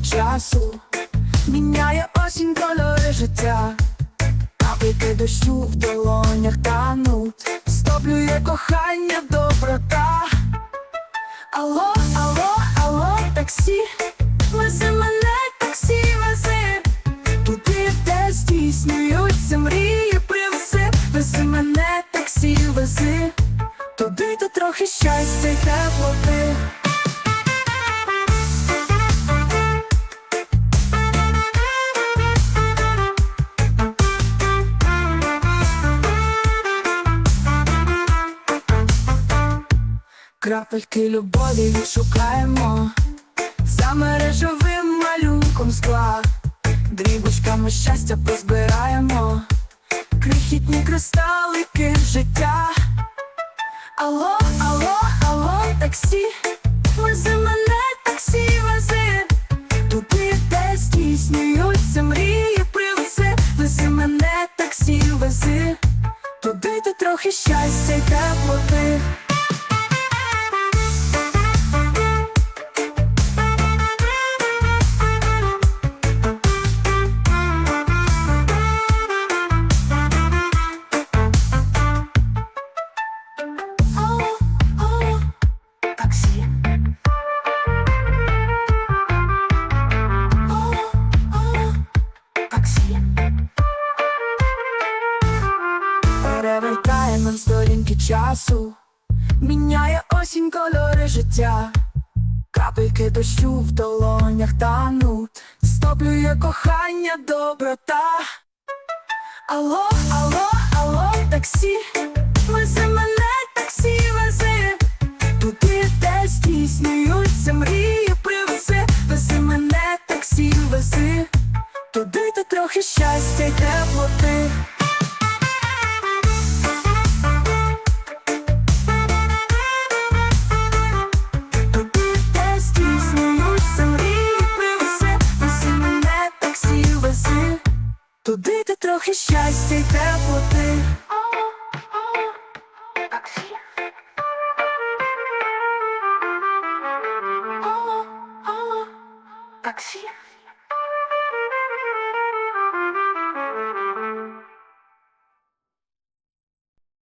часу, міняє осінь кольори життя, капельки дощу в долонях тануть, стоплює кохання доброта. Алло, алло, алло, таксі, вези мене, таксі, вези. Туди, де здійснюються мрії, привези Вези мене, таксі, вези. Туди, де трохи щастя й теплоти Крапельки любові відшукаємо. За мережевим малюнком скла. Дрібочками щастя позбираємо. Крихітні кристалики життя. Алло, алло, алло, таксі. Вези мене, таксі, вези. Туди, де здійснюються мрії, привези. Вези мене, таксі, вези. Туди, де трохи щастя й теплоти Перевертає нам сторінки часу, міняє осінь кольори життя. Капельки дощу в долонях тануть, стоплює кохання доброта. Алло, алло, алло, таксі, Туди ти трохи щастя й теплоти. Таксі.